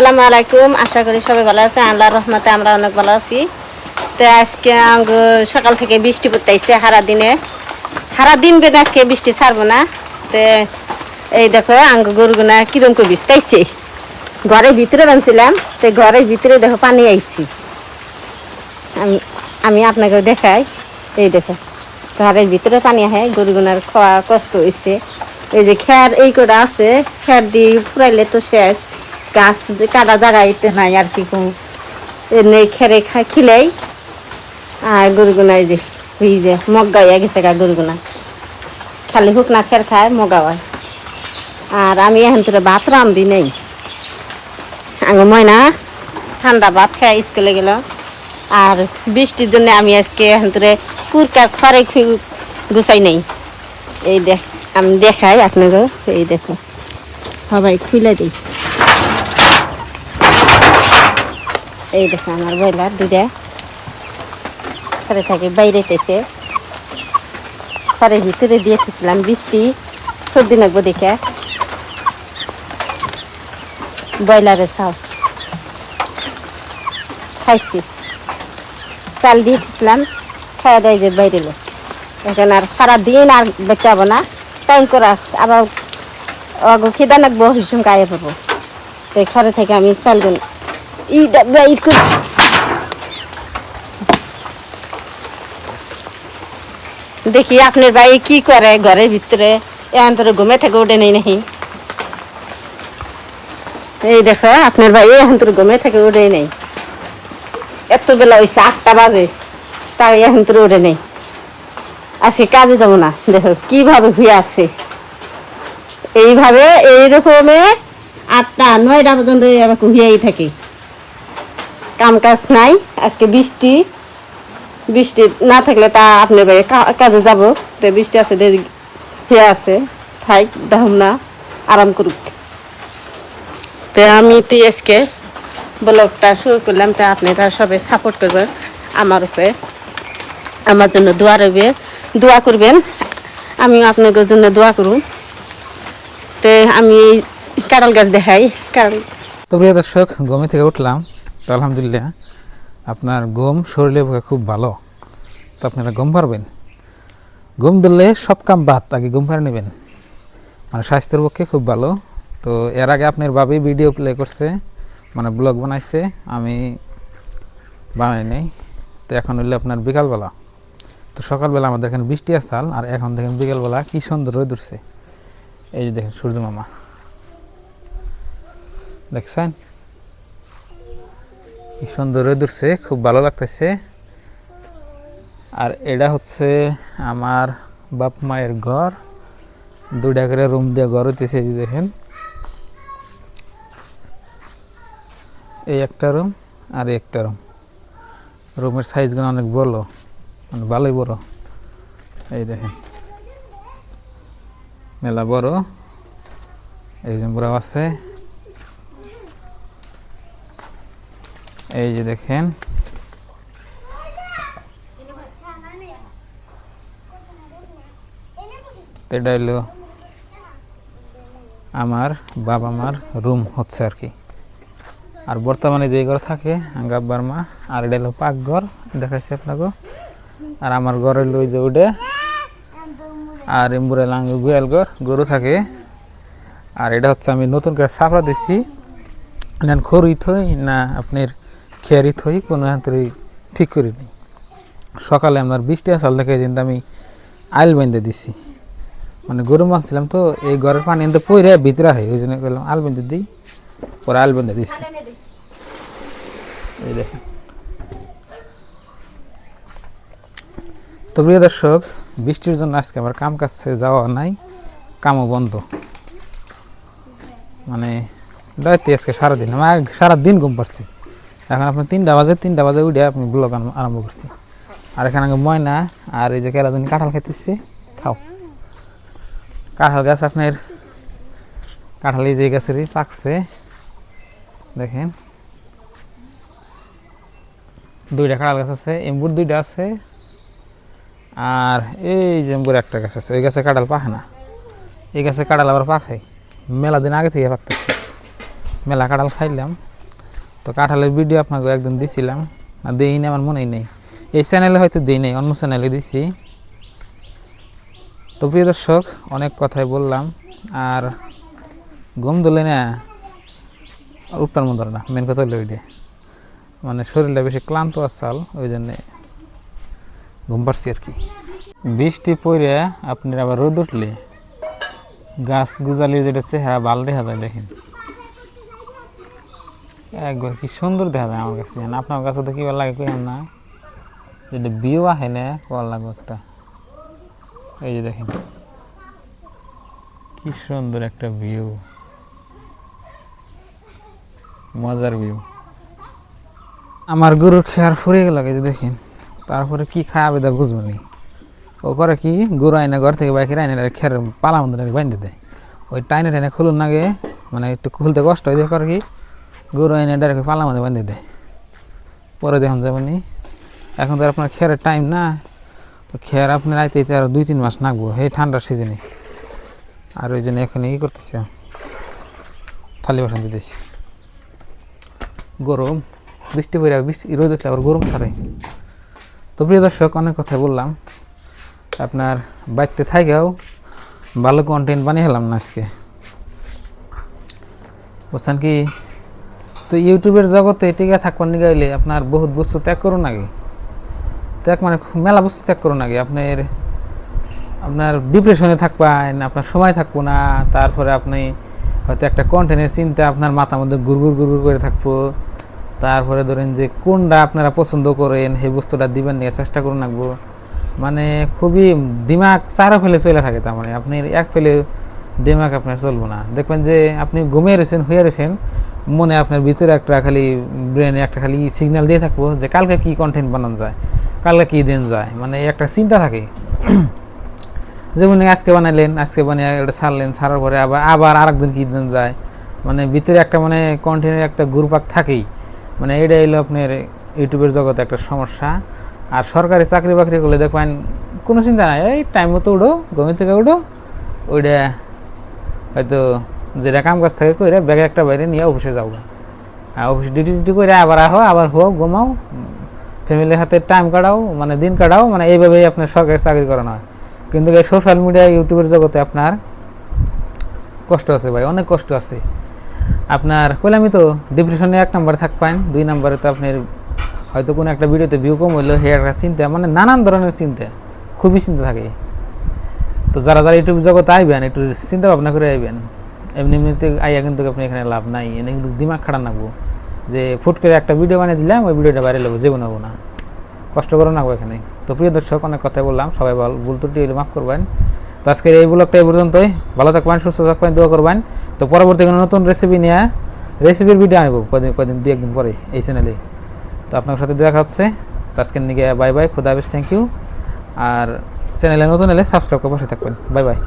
আসসালামু আলাইকুম। আশা করি সবাই ভালো আছে আল্লাহর রহমতে আমরা অনেক ভালো আছি। তো আজকে সকাল থেকে বৃষ্টি পড়তেছে সারা দিনে সারা দিন বেদে আজকে বৃষ্টি ছাড়বো না। তো এই দেখো, আঙ্গ গরুগুনা কিরম করে বৃষ্টাইছে ঘরের ভিতরে বানছিলাম, তো ঘরের ভিতরে দেখো পানি আইছি। আমি আমি আপনাকে দেখাই। এই দেখো, ঘরের ভিতরে পানি আহে, গরুগুনার খাওয়া কষ্ট হয়েছে এই যে খ্যার এই করে আছে খ্যার দিয়ে ফুরাইলে তো শেষ। গাছ কাটা জায়গাইতে নাই আর কি কম। এমনি খেরে খা, খিলেই। আর গরুগুনা এই যে এই যে মগাইয়া গেছে গা গরুগুনা। খালি হুক না খের খায় মগাওয়ায় আর আমি এখন তোরা ভাত রান্ধি নেই। আঙ্গ ময়না, ঠান্ডা ভাত খাই স্কুলে গেল। আর বৃষ্টির জন্য আমি আজকে এখন তোরে কুরকার খড়ে গুছাই নেই। এই দেখ আমি দেখাই আপনাকে এই দেখো। সবাই খুলে দিই। এই দেখো আমার ব্রয়লার দুটা ঘরে থাকে বাইরেতেছে ঘরের ভিতরে দিয়েছিলাম বৃষ্টি। সর্দি নাকবো দেখে। ব্রয়লারে চাল। খাইছি। চাল দিয়েছিলাম খাওয়া দেয় যে বাইরে লোক। এখন আর সারাদিন আর বেঁচতে হব না। টাইম করা আবার খিদা নাকবো হিসুম গায়ে পড়ব তো ঘরে থেকে আমি চালগুন ই ই করে দেখি আপনার ভাই কি করে ঘরের ভিতরে? এখন তোর ঘুমে থেকে ওঠে নেই নাকি? এই দেখো, আপনার ভাই এখন তোর ঘুমে থেকে ওঠে নেই। এত বেলা হয়েছে আটটা বাজে, তাই এখন তোর ওঠে নেই। আজকে কাজে যাব না। দেখো, কীভাবে হয়ে আছে। এইভাবে, এইরকমে আটটা নয়টা পর্যন্ত আবার হুইয়াই থাকে। কাম কাজ নাই, আজকে বৃষ্টি। বৃষ্টি না থাকলে তা আপনার বাড়ি কাজে যাব। তো বৃষ্টি আছে হয়ে আছে। থাই, দাহম না, আরাম করুক। তো আমি তো আজকে ব্লগটা শুরু করলাম, তা আপনারা সবাই সাপোর্ট করবেন আমার উপরে। আমার জন্য দোয়া রইবে, দোয়া করবেন। আমিও আপনাদের জন্য দোয়া করুন তো আমি কাঁড়াল গাছ দেখাই কাঁড়াল তো প্রিয় দর্শক গমে থেকে উঠলাম। তো আলহামদুলিল্লাহ, আপনার গম পক্ষে খুব ভালো। তো আপনারা গম পারবেন? গম দিলে সব কাম বাদ, আগে গম পারে নেবেন। মানে স্বাস্থ্যের পক্ষে খুব ভালো। তো এর আগে আপনার ভাবি ভিডিও প্লে করছে মানে ব্লগ বানাইছে, আমি বানাই নাই। তো এখন হইলে আপনার বিকালবেলা। তো সকালবেলা আমাদের এখানে বৃষ্টি আসাল, আর এখন দেখেন বিকালবেলা কি সুন্দর রোদ উঠছে। এই যে দেখেন সূর্য মামা। দেখছেন? কি সুন্দর উঠছে, খুব ভালো লাগতেছে। আর এটা হচ্ছে আমার বাপ মায়ের ঘর। দুইটা করে রুম দিয়ে ঘর হইতেছে যে দেখেন। এই একটা রুম আর একটা রুম। রুমের সাইজগুলো অনেক বড় মানে ভালোই বড়। এই দেখেন। মেলা বড়। এই বুড়াও আছে। এই যে দেখেন। এটা হলো আমার বাবা মার রুম হচ্ছে আর কি। আর বর্তমানে যে ঘর থাকে গাব্বার মা আর এটা হলো পাকঘর দেখাচ্ছি আপনাকে। আর আমার ঘর হলো ওই যে উঠে, আর এমবুরে লাঙ্গ, গুয়াল ঘর, গরু থাকে। আর এটা হচ্ছে আমি নতুন করে সাপড়া দিচ্ছি না খড়ি থই না আপনার খেয়ারি থই কোনো হাতরি ঠিক করিনি সকালে আপনার বৃষ্টি আসাল দেখে কিন্তু আমি আইল বেঁধে দিছি। মানে গরু মানছিলাম তো এই ঘরের পানি এনতে পইরে ভিতরে হয় ওই জন্য করলাম আল বেঁধে দিই পরে আল বেঁধে দিছি। এই দেখেন। তো প্রিয় দর্শক বৃষ্টির জন্য আজকে আমার কাম কাছে যাওয়া নাই কামও বন্ধ। মানে দায়িত্ব আজকে সারাদিন আমি সারাদিন ঘুম পাচ্ছি এখন আপনার তিনটা বাজে তিনটা বাজে উঠে আপনি ব্লগ আরম্ভ করছি। আর এখানে আগে ময়না আর এই যে কেরাদিন কাঁঠাল খেতেছি খাও। কাঁঠাল গাছ আপনার, কাঁঠাল এই যে গাছেরই পাকছে। দেখেন। দুইটা কাঁঠাল গাছ আছে, এম্বুর দুইটা আছে। আর এই যে এম্বুর একটা গাছ আছে, ওই গাছে কাঁঠাল পাকে না। এই গাছে কাঁঠাল আবার পাকে মেলা দিন আগে থেকে পাকতেছে। মেলা কাঁঠাল খাইলাম। তো কাঁঠালের ভিডিও আপনাকে একদিন দিছিলাম, আর দেই না আমার মনেই নেই। এই চ্যানেলে হয়তো দিই নেই, অন্য চ্যানেলে দিছি। তো প্রিয় দর্শক, অনেক কথাই বললাম, আর ঘুম দিলে না উঠটার মতো না মেন কথা হলো ওইটা মানে শরীরটা বেশি ক্লান্ত আসাল ওই জন্যে ঘুম পাচ্ছি আর কি। বৃষ্টি পড়ে আপনি আবার রোদ উঠলে গাছ গুজালির যেটা চেহারা ভালো দেখা যায় দেখেন। একবার কি সুন্দর দেখা যায় আমার কাছে আপনার কাছে তো কি ভালো লাগে কেমন না? যেটা বিয়েও আহে না কল লাগবে একটা। এই যে দেখেন। কি সুন্দর একটা ভিউ মজার ভিউ আমার গরুর খেয়ার ফুরিয়ে গেল যে দেখেন। তারপরে কি খাওয়াবে তা বুঝব নি। ও করে কি, গরু আইনা ঘর থেকে বাইকের আইনে খেয়ার পালা মধ্যে বাঁধে দেয়। ওই টাইনে টাইনে খুলুন নাগে মানে একটু খুলতে কষ্ট হয় করে কি গরু আইনে ডাইরেক্ট পালা মধ্যে বাঁধে দেয়। পরে দেখুন যাবেনি এখন তো আপনার খেয়ারের টাইম না। তো খেয়ার আপনার রাইতে আইতে আর দুই তিন মাস নাকবো, এই ঠান্ডার সিজনে আর ওই জন্য এখানে ই করতেছে? থালি বাসন দিতেছি। গরম, বৃষ্টি পড়ে বৃষ্টি, রোদ উঠলে আবার গরম ছাড়ে। তো প্রিয় দর্শক, অনেক কথা বললাম। আপনার বাড়িতে থাকেও ভালো কন্টেন্ট বানিয়ে হেলাম না আজকে। বুঝছেন কি তো ইউটিউবের জগতে টিকে থাকবার নিগাইলে আপনার বহুত বস্তু ত্যাগ করুন আগে। ত্যাগ মানে মেলা বস্তু ত্যাগ করুন আগে। আপনার আপনার ডিপ্রেশনে থাকবেন, আপনার সময় থাকব না, তারপরে আপনি হয়তো একটা কন্টেন্টের চিন্তা আপনার মাথার মধ্যে গুড়গুড় গুড়গুড় করে থাকব। তারপরে ধরেন যে কোনটা আপনারা পছন্দ করেন, সেই বস্তুটা দিবেন নিয়ে চেষ্টা করুন রাখব মানে খুবই দিমাগ চারো ফেলে চলে থাকে তার মানে। আপনি এক ফেলে দিমাগ আপনার চলবো না। দেখবেন যে আপনি ঘুমিয়ে রয়েছেন হয়ে রয়েছেন মনে আপনার ভিতরে একটা খালি ব্রেনে একটা খালি সিগন্যাল দিয়ে থাকব যে কালকে কি কন্টেন্ট বানানো যায়, কালকে কী দিন যায় মানে একটা চিন্তা থাকে। যেমন আজকে বানাইলেন আজকে বানিয়ে এটা ছাড়লেন, ছাড়ার পরে আবার আবার আরেকদিন কী দিন যায় মানে ভিতরে একটা মানে কন্টেন্টের একটা গ্রুপাক থাকেই। মানে এটা এলো আপনার ইউটিউবের জগতে একটা সমস্যা। আর সরকারি চাকরি বাকরি করলে দেখবেন কোনো চিন্তা নাই, এই টাইম মতো উঠো গমি থেকে উঠো, ওইটা হয়তো যেটা কাম কাজ থাকে করে ব্যাগে একটা বাইরে নিয়ে অফিসে যাও। আর অফিসে ডিউটি ডিউটি করে আবার আহো, আবার হো ঘুমাও ফ্যামিলির হাতে টাইম কাটাও মানে দিন কাটাও মানে এইভাবেই আপনার সরকারি চাকরি করানো হয়। কিন্তু এই সোশ্যাল মিডিয়া ইউটিউবের জগতে আপনার কষ্ট আছে ভাই, অনেক কষ্ট আছে। আপনার কইলামই তো ডিপ্রেশনে এক নম্বরে থাকবেন দুই নম্বরে তো আপনার হয়তো কোনো একটা ভিডিওতে ভিউ কম হইল হে একটা চিন্তা মানে নানান ধরনের চিন্তা, খুবই চিন্তা থাকে। তো যারা যারা ইউটিউব জগতে আইবেন, একটু চিন্তা ভাবনা করে আইবেন। এমনি এমনিতে আইয়া কিন্তু আপনি এখানে লাভ নাই। এনে কিন্তু দিমাগ খারাপ নাকবো যে ফুট করে একটা ভিডিও বানিয়ে দিলাম, ওই ভিডিওটা বাইরে নেব জীবন হব না। কষ্ট করে নাকবো এখানে। তো প্রিয় দর্শক, অনেক কথা বললাম, সবাই ভালো ভুল ত্রুটি হলে মাফ করবেন। তো আজকের এই ব্লগটা এই পর্যন্তই। ভালো থাকবেন, সুস্থ থাকবেন, দোয়া করবেন। তো পরবর্তী কোনো নতুন রেসিপি নিয়ে রেসিপির ভিডিও আনব কদিন কদিন, দু একদিন পরে এই চ্যানেলে তো আপনার সাথে দেখা হচ্ছে। তো আজকের নিকে বাই বাই খুদা হাফেজ থ্যাংক ইউ আর চ্যানেলে নতুন এলে সাবস্ক্রাইব করে বসে থাকবেন। Bye bye